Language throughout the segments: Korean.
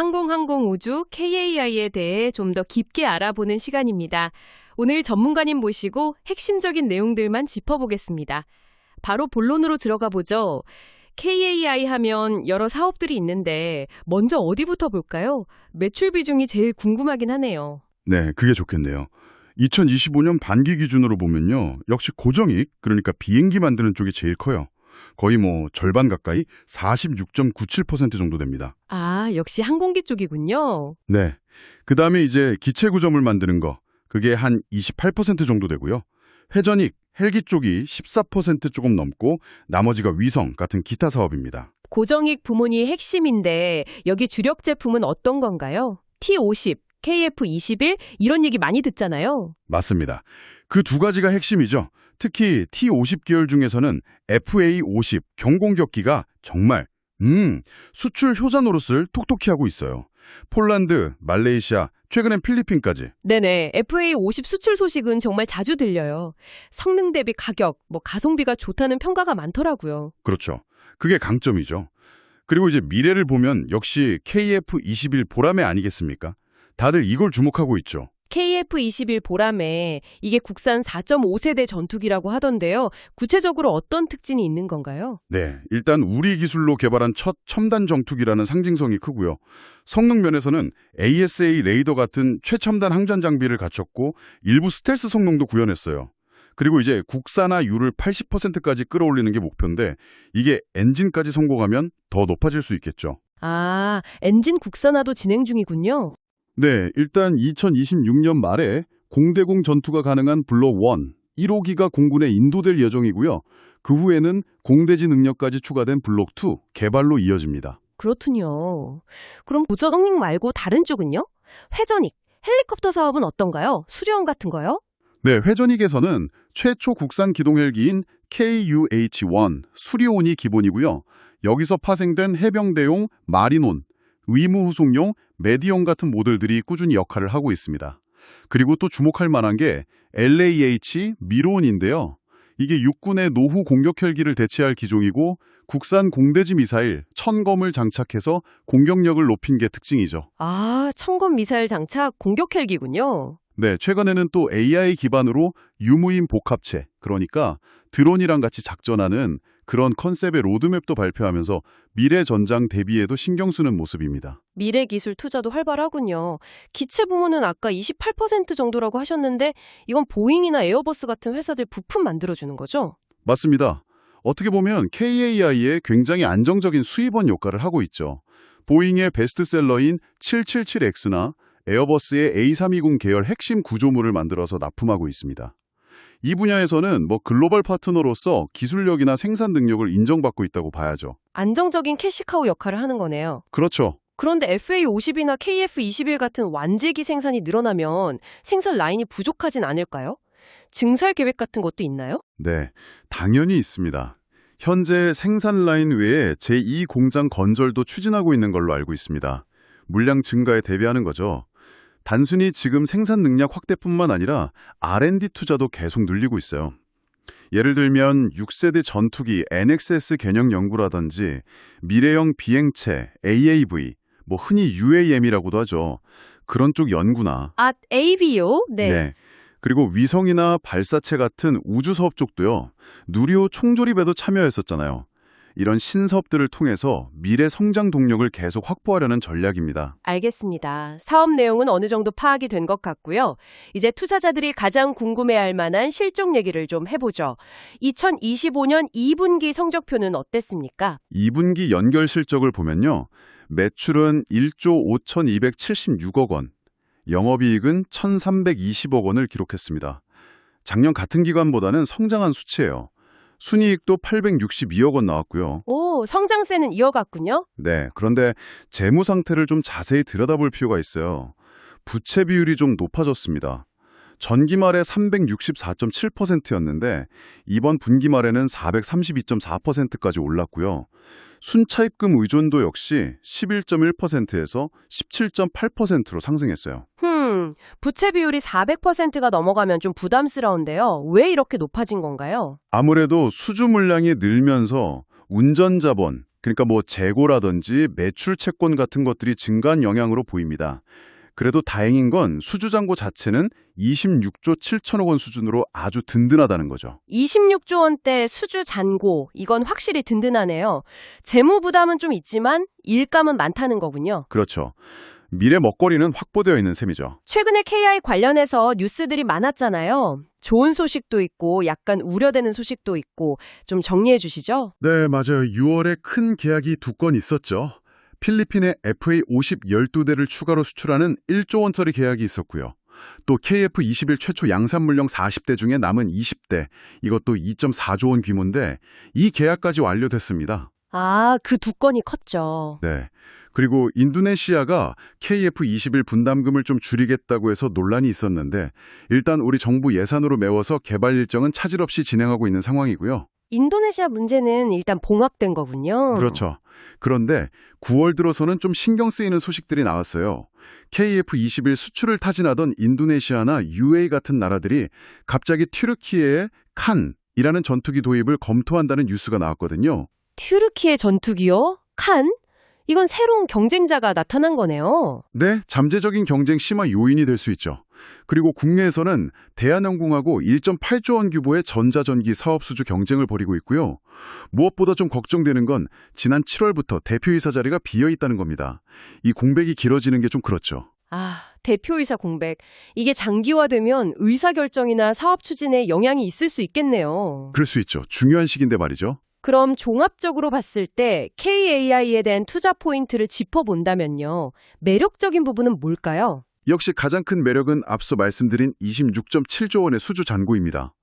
항공항공우주 KAI에 대해 좀 더 깊게 알아보는 시간입니다. 오늘 전문가님 모시고 핵심적인 내용들만 짚어보겠습니다. 바로 본론으로 들어가 보죠. KAI 하면 여러 사업들이 있는데 먼저 어디부터 볼까요? 매출 비중이 제일 궁금하긴 하네요. 네, 그게 좋겠네요. 2025년 반기 기준으로 보면요. 역시 고정익, 그러니까 비행기 만드는 쪽이 제일 커요. 거의 뭐 절반 가까이 46.97% 정도 됩니다. 아, 역시 항공기 쪽이군요. 네. 그 다음에 이제 기체 구조물 만드는 거, 그게 한 28% 정도 되고요. 회전익, 헬기 쪽이 14% 조금 넘고 나머지가 위성 같은 기타 사업입니다. 고정익 부문이 핵심인데 여기 주력 제품은 어떤 건가요? T50, KF21 이런 얘기 많이 듣잖아요. 맞습니다. 그 두 가지가 핵심이죠. 특히 T50 계열 중에서는 FA50 경공격기가 정말 음, 수출 효자 노릇을 톡톡히 하고 있어요. 폴란드, 말레이시아, 최근엔 필리핀까지. 네네. FA50 수출 소식은 정말 자주 들려요. 성능 대비 가격, 뭐 가성비가 좋다는 평가가 많더라고요. 그렇죠. 그게 강점이죠. 그리고 이제 미래를 보면 역시 KF21 보람에 아니겠습니까? 다들 이걸 주목하고 있죠. KF21 보람에 이게 국산 4.5세대 전투기라고 하던데요. 구체적으로 어떤 특징이 있는 건가요? 네, 일단 우리 기술로 개발한 첫 첨단 정투기라는 상징성이 크고요. 성능 면에서는 ASA 레이더 같은 최첨단 항전 장비를 갖췄고 일부 스텔스 성능도 구현했어요. 그리고 이제 국산화율을 80%까지 끌어올리는 게 목표인데 이게 엔진까지 성공하면 더 높아질 수 있겠죠. 아, 엔진 국산화도 진행 중이군요. 네, 일단 2026년 말에 공대공 전투가 가능한 블록 1, 1호기가 공군에 인도될 예정이고요. 그 후에는 공대지 능력까지 추가된 블록 2 개발로 이어집니다. 그렇군요. 그럼 고정익 말고 다른 쪽은요? 회전익, 헬리콥터 사업은 어떤가요? 수리원 같은 거요? 네, 회전익에서는 최초 국산 기동 헬기인 KUH-1 수리온이 기본이고요. 여기서 파생된 해병대용 마린온, 의무후송용 메디온 같은 모델들이 꾸준히 역할을 하고 있습니다. 그리고 또 주목할 만한 게 LAH 미로온인데요. 이게 육군의 노후 공격 헬기를 대체할 기종이고 국산 공대지 미사일 천검을 장착해서 공격력을 높인 게 특징이죠. 아, 청검 미사일 장착 공격 헬기군요. 네, 최근에는 또 AI 기반으로 유무인 복합체, 그러니까 드론이랑 같이 작전하는 그런 컨셉의 로드맵도 발표하면서 미래 전장 대비에도 신경 쓰는 모습입니다. 미래 기술 투자도 활발하군요. 기체 부문은 아까 28% 정도라고 하셨는데 이건 보잉이나 에어버스 같은 회사들 부품 만들어주는 거죠? 맞습니다. 어떻게 보면 KAI의 굉장히 안정적인 수입원 역할을 하고 있죠. 보잉의 베스트셀러인 777X나 에어버스의 A320 계열 핵심 구조물을 만들어서 납품하고 있습니다. 이 분야에서는 뭐 글로벌 파트너로서 기술력이나 생산 능력을 인정받고 있다고 봐야죠. 안정적인 캐시카우 역할을 하는 거네요. 그렇죠. 그런데 FA50이나 KF21 같은 완제기 생산이 늘어나면 생산 라인이 부족하진 않을까요? 증설 계획 같은 것도 있나요? 네, 당연히 있습니다. 현재 생산 라인 외에 제2 공장 건설도 추진하고 있는 걸로 알고 있습니다. 물량 증가에 대비하는 거죠. 단순히 지금 생산 능력 확대뿐만 아니라 R&D 투자도 계속 늘리고 있어요. 예를 들면 6세대 전투기 NXS 개념 연구라든지 미래형 비행체 AAV, 뭐 흔히 UAM이라고도 하죠. 그런 쪽 연구나 아, AB요? 네. 그리고 위성이나 발사체 같은 우주 사업 쪽도요. 누리호 총조립에도 참여했었잖아요. 이런 신사업들을 통해서 미래 성장 동력을 계속 확보하려는 전략입니다. 알겠습니다. 사업 내용은 어느 정도 파악이 된 것 같고요. 이제 투자자들이 가장 궁금해할 만한 실적 얘기를 좀 해보죠. 2025년 2분기 성적표는 어땠습니까? 2분기 연결 실적을 보면요. 매출은 1조 5,276억 원, 영업이익은 1,320억 원을 기록했습니다. 작년 같은 기간보다는 성장한 수치예요. 순이익도 862억 원 나왔고요. 오, 성장세는 이어갔군요. 네, 그런데 재무 상태를 좀 자세히 들여다볼 필요가 있어요. 부채 비율이 좀 높아졌습니다. 전기 말에 364.7%였는데 이번 분기 말에는 432.4%까지 올랐고요. 순차입금 의존도 역시 11.1%에서 17.8%로 상승했어요. 흠, 부채 비율이 400%가 넘어가면 좀 부담스러운데요. 왜 이렇게 높아진 건가요? 아무래도 수주 물량이 늘면서 운전 자본, 그러니까 뭐 재고라든지 매출 채권 같은 것들이 증가한 영향으로 보입니다. 그래도 다행인 건 수주잔고 자체는 26조 7천억 원 수준으로 아주 든든하다는 거죠. 26조 원대 수주 잔고, 이건 확실히 든든하네요. 재무 부담은 좀 있지만 일감은 많다는 거군요. 그렇죠. 미래 먹거리는 확보되어 있는 셈이죠. 최근에 KI 관련해서 뉴스들이 많았잖아요. 좋은 소식도 있고 약간 우려되는 소식도 있고 좀 정리해 주시죠. 네, 맞아요. 6월에 큰 계약이 두 건 있었죠. 필리핀에 FA50 12대를 추가로 수출하는 1조 원짜리 계약이 있었고요. 또 KF21 최초 양산 물량 40대 중에 남은 20대, 이것도 2.4조 원 규모인데 이 계약까지 완료됐습니다. 아, 그 두 건이 컸죠. 네. 그리고 인도네시아가 KF21 분담금을 좀 줄이겠다고 해서 논란이 있었는데 일단 우리 정부 예산으로 메워서 개발 일정은 차질 없이 진행하고 있는 상황이고요. 인도네시아 문제는 일단 봉합된 거군요. 그렇죠. 그런데 9월 들어서는 좀 신경 쓰이는 소식들이 나왔어요. KF21 수출을 타진하던 인도네시아나 UAE 같은 나라들이 갑자기 튀르키예의 칸 이라는 전투기 도입을 검토한다는 뉴스가 나왔거든요. 튀르키의 전투기요? 칸? 이건 새로운 경쟁자가 나타난 거네요. 네, 잠재적인 경쟁 심화 요인이 될 수 있죠. 그리고 국내에서는 대한항공하고 1.8조 원 규모의 전자전기 사업 수주 경쟁을 벌이고 있고요. 무엇보다 좀 걱정되는 건 지난 7월부터 대표이사 자리가 비어 있다는 겁니다. 이 공백이 길어지는 게 좀 그렇죠. 아, 대표이사 공백. 이게 장기화되면 의사결정이나 사업 추진에 영향이 있을 수 있겠네요. 그럴 수 있죠. 중요한 시기인데 말이죠. 그럼 종합적으로 봤을 때 KAI에 대한 투자 포인트를 짚어본다면요. 매력적인 부분은 뭘까요? 역시 가장 큰 매력은 앞서 말씀드린 26.7조 원의 수주 잔고입니다.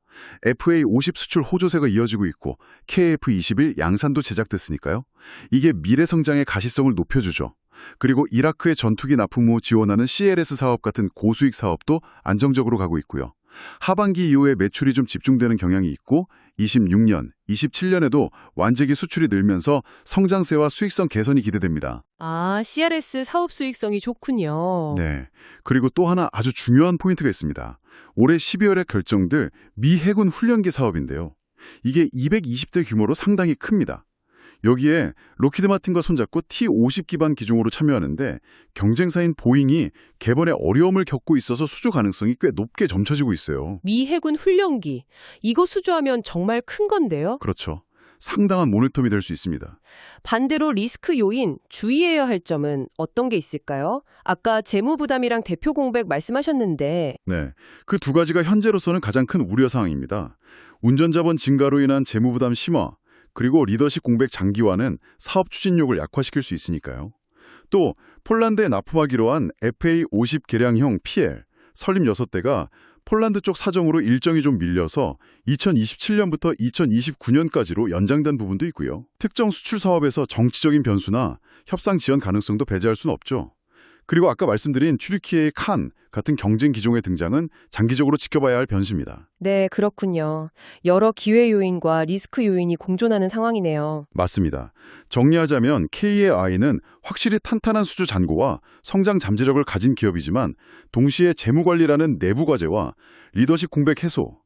FA50 수출 호조세가 이어지고 있고 KF21 양산도 제작됐으니까요. 이게 미래 성장의 가시성을 높여주죠. 그리고 이라크의 전투기 납품 후 지원하는 CLS 사업 같은 고수익 사업도 안정적으로 가고 있고요. 하반기 이후에 매출이 좀 집중되는 경향이 있고 26년, 27년에도 완제기 수출이 늘면서 성장세와 수익성 개선이 기대됩니다. 아, CRS 사업 수익성이 좋군요. 네. 그리고 또 하나 아주 중요한 포인트가 있습니다. 올해 12월에 결정될 미 해군 훈련기 사업인데요. 이게 220대 규모로 상당히 큽니다. 여기에 로키드 마틴과 손잡고 T-50 기반 기종으로 참여하는데 경쟁사인 보잉이 개번에 어려움을 겪고 있어서 수주 가능성이 꽤 높게 점쳐지고 있어요. 미 해군 훈련기. 이거 수주하면 정말 큰 건데요. 그렇죠. 상당한 모니텀이 될 수 있습니다. 반대로 리스크 요인, 주의해야 할 점은 어떤 게 있을까요? 아까 재무 부담이랑 대표 공백 말씀하셨는데 네. 그 두 가지가 현재로서는 가장 큰 우려 사항입니다. 운전자본 증가로 인한 재무 부담 심화, 그리고 리더십 공백 장기화는 사업 추진력을 약화시킬 수 있으니까요. 또 폴란드에 납품하기로 한 FA50 개량형 PL, 설립 6대가 폴란드 쪽 사정으로 일정이 좀 밀려서 2027년부터 2029년까지로 연장된 부분도 있고요. 특정 수출 사업에서 정치적인 변수나 협상 지연 가능성도 배제할 수는 없죠. 그리고 아까 말씀드린 튀르키예의 칸 같은 경쟁 기종의 등장은 장기적으로 지켜봐야 할 변수입니다. 네, 그렇군요. 여러 기회 요인과 리스크 요인이 공존하는 상황이네요. 맞습니다. 정리하자면 KAI는 확실히 탄탄한 수주 잔고와 성장 잠재력을 가진 기업이지만 동시에 재무 관리라는 내부 과제와 리더십 공백 해소,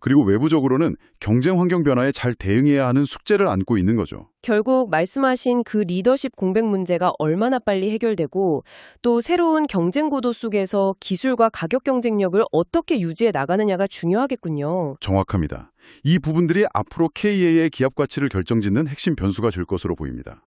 그리고 외부적으로는 경쟁 환경 변화에 잘 대응해야 하는 숙제를 안고 있는 거죠. 결국 말씀하신 그 리더십 공백 문제가 얼마나 빨리 해결되고 또 새로운 경쟁 구도 속에서 기술과 가격 경쟁력을 어떻게 유지해 나가느냐가 중요하겠군요. 정확합니다. 이 부분들이 앞으로 KA의 기업 가치를 결정짓는 핵심 변수가 될 것으로 보입니다.